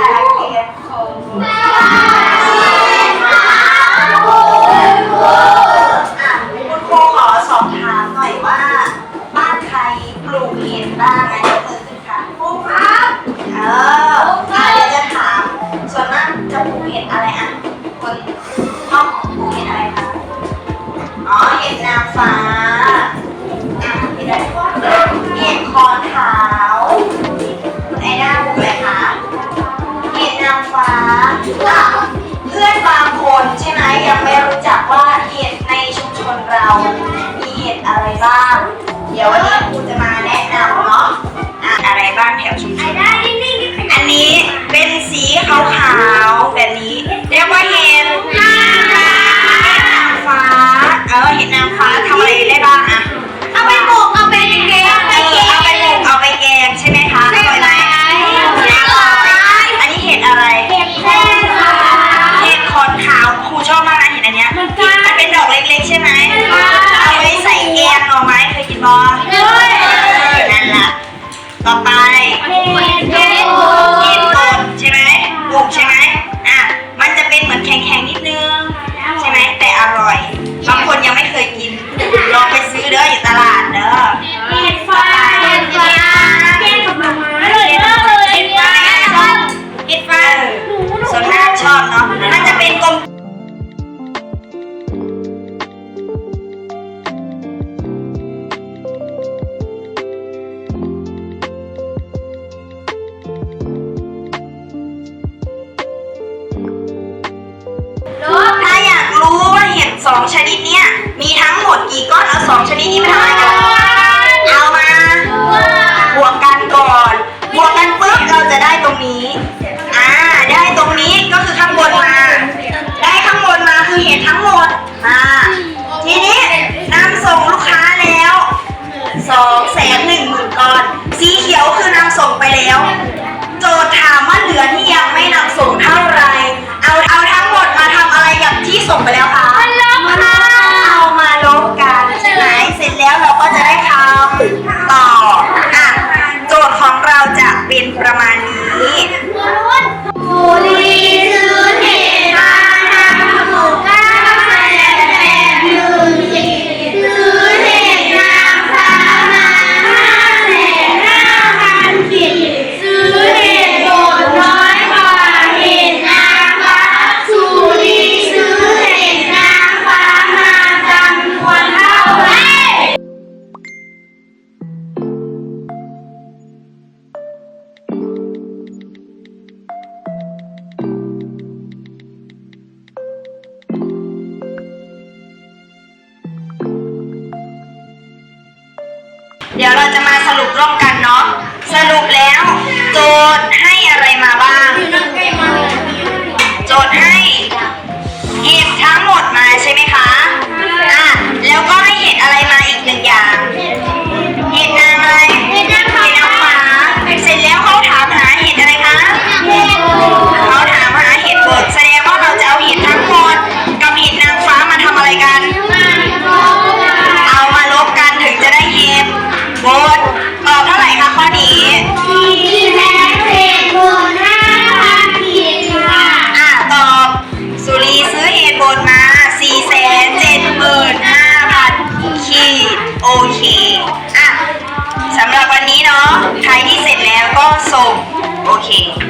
ค่นักเรียน อยู่เด้ออยู่ตลาดเด้อเห็ดฟางเห็ดฟางแกงกับหน่อไม้อร่อยมากเลยเห็ดฟางเห็ดฟางส่วนมากชอบเนาะมันจะเป็นกลมสองชนิดเนี้ยมีทั้งหมดกี่ก้อนแล้วสอง เดี๋ยวเราจะมาสรุปร่วมกันเนาะ สรุปแล้วโจทย์ให้อะไรมาบ้าง Thank you.